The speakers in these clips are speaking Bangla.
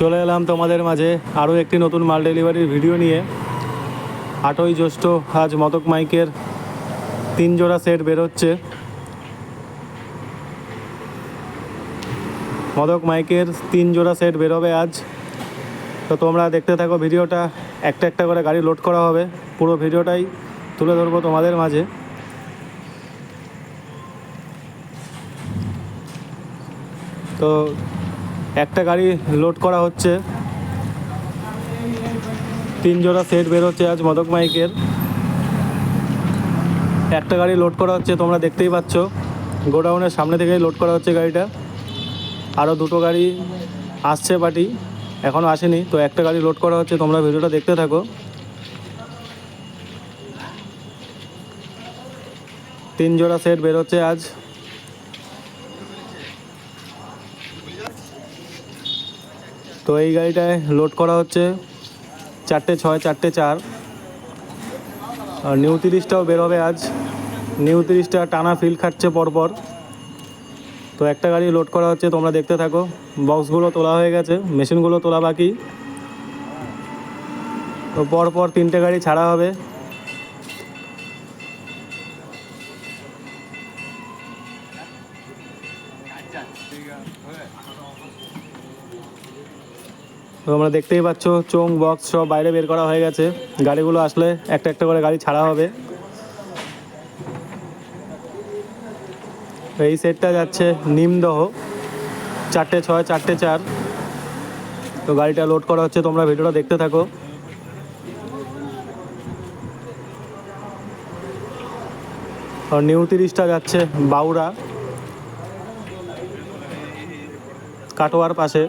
চলে এলাম তোমাদের মাঝে আরও একটি নতুন মাল ডেলিভারির ভিডিও নিয়ে। আটই জ্যৈষ্ঠ আজ মতক মাইকের তিন জোড়া সেট বেরোচ্ছে। মদক মাইকের তিন জোড়া সেট বেরোবে আজ। তো তোমরা দেখতে থাকো ভিডিওটা, একটা একটা করে গাড়ি লোড করা হবে। পুরো ভিডিওটাই তুলে ধরবো তোমাদের মাঝে। তো একটা গাড়ি লোড করা হচ্ছে। তিন জোড়া সেট বেরোচ্ছে আজ মদক মাইকের। একটা গাড়ি লোড করা হচ্ছে, তোমরা দেখতেই পাচ্ছ। গোডাউনের সামনে থেকেই লোড করা হচ্ছে গাড়িটা। আরও দুটো গাড়ি আসছে পার্টি এখনও আসেনি। তো একটা গাড়ি লোড করা হচ্ছে, তোমরা ভিডিওটা দেখতে থাকো। তিন জোড়া সেট বেরোচ্ছে আজ। তো এই গাড়িটায় লোড করা হচ্ছে চারটে ছয়, চারটে চার। আর নিউ তিরিশটাও বেরোবে আজ। নিউ তিরিশটা টানা ফিল খাচ্ছে পরপর। তো একটা গাড়ি লোড করা হচ্ছে, তোমরা দেখতে থাকো। বক্সগুলো তোলা হয়ে গেছে মেশিনগুলো তোলা বাকি। তো পরপর তিনটে গাড়ি ছাড়া হবে। তোমরা দেখতেই পাচ্ছ চোং বক্স সব বাইরে বের করা হয়ে গেছে। গাড়িগুলো আসলে একটা একটা করে গাড়ি ছাড়া হবে। এই সেটটা যাচ্ছে নিমদহ। চারটে ছয়, চারটে চার। তো গাড়িটা লোড করা হচ্ছে, তোমরা ভিডিওটা দেখতে থাকো। আর নিউ তিরিশটা যাচ্ছে বাউরা। কাটোয়ার পাশে।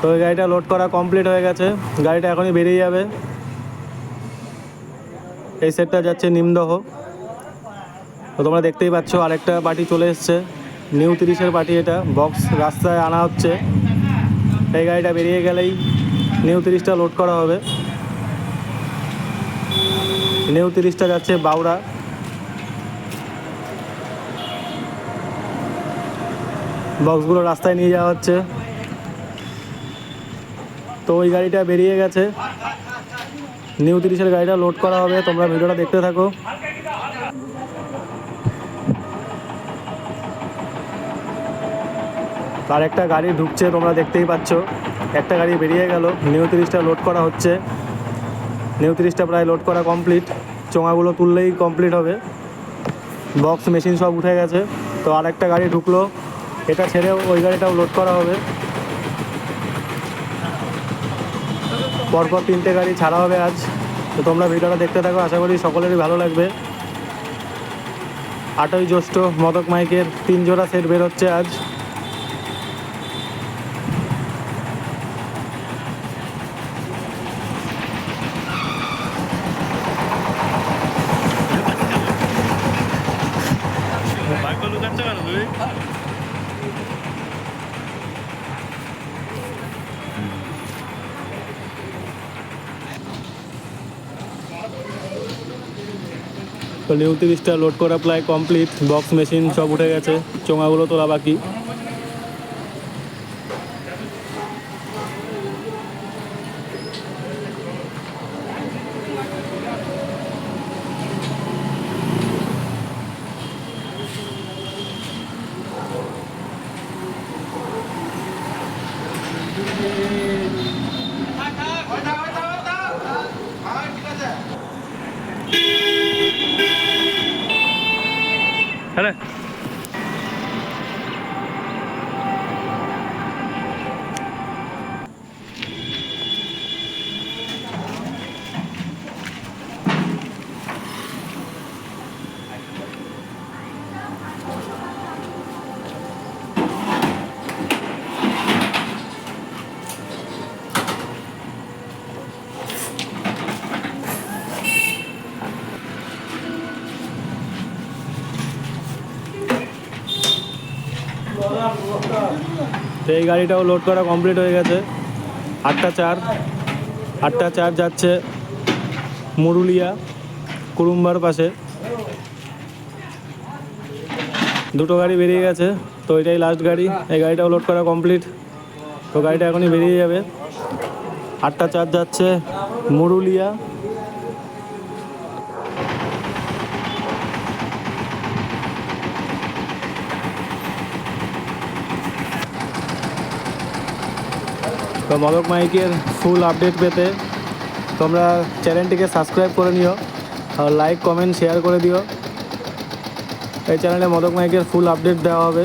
তো ওই গাড়িটা লোড করা কমপ্লিট হয়ে গেছে। গাড়িটা এখনই বেরিয়ে যাবে। এই সেটটা যাচ্ছে নিমদহ। তো তোমরা দেখতেই পাচ্ছ, আরেকটা পার্টি চলে এসছে। নিউ তিরিশের পার্টি এটা। বক্স রাস্তায় আনা হচ্ছে। এই গাড়িটা বেরিয়ে গেলেই নিউ তিরিশটা লোড করা হবে। নিউ তিরিশটা যাচ্ছে বাউড়া। বক্সগুলো রাস্তায় নিয়ে যাওয়া হচ্ছে। তো ওই গাড়িটা বেরিয়ে গেছে। নিউ তিরিশের গাড়িটা লোড করা হবে, তোমরা ভিডিওটা দেখতে থাকো। আর একটা গাড়ি ঢুকছে, তোমরা দেখতেই পাচ্ছ। একটা গাড়ি বেরিয়ে গেল, নিউ তিরিশটা লোড করা হচ্ছে। নিউ তিরিশটা প্রায় লোড করা কমপ্লিট চোঙাগুলো তুললেই কমপ্লিট হবে। বক্স মেশিন সব উঠে গেছে। তো আর একটা গাড়ি ঢুকলো। এটা ছেড়েও ওই গাড়িটাও লোড করা হবে। পরপর তিনটে গাড়ি ছাড়া হবে আজ। তো তোমরা ভিডিওটা দেখতে থাকো, আশা করি সকলেরই ভালো লাগবে। আটই জ্যৈষ্ঠ, মদক মাইকের তিন জোড়া সেট বেরোচ্ছে আজ। তো তিরিশটা লোড করা প্রায় কমপ্লিট বক্স মেশিন সব উঠে গেছে চোঙাগুলো তোলা বাকি। হ্যাঁ তো এই গাড়িটাও লোড করা কমপ্লিট হয়ে গেছে। আটটা চার আটটা চার যাচ্ছে মুরুলিয়া, কুরুম্বার পাশে। দুটো গাড়ি বেরিয়ে গেছে, তো এটাই লাস্ট গাড়ি। এই গাড়িটাও লোড করা কমপ্লিট তো গাড়িটা এখনই বেরিয়ে যাবে। আটটা চার যাচ্ছে মুরুলিয়া তো মদক মাইকের ফুল আপডেট পেতে তোমরা চ্যানেলটিকে সাবস্ক্রাইব করে নিও আর লাইক কমেন্ট শেয়ার করে দিও। এই চ্যানেলে মদক মাইকের ফুল আপডেট দেওয়া হবে।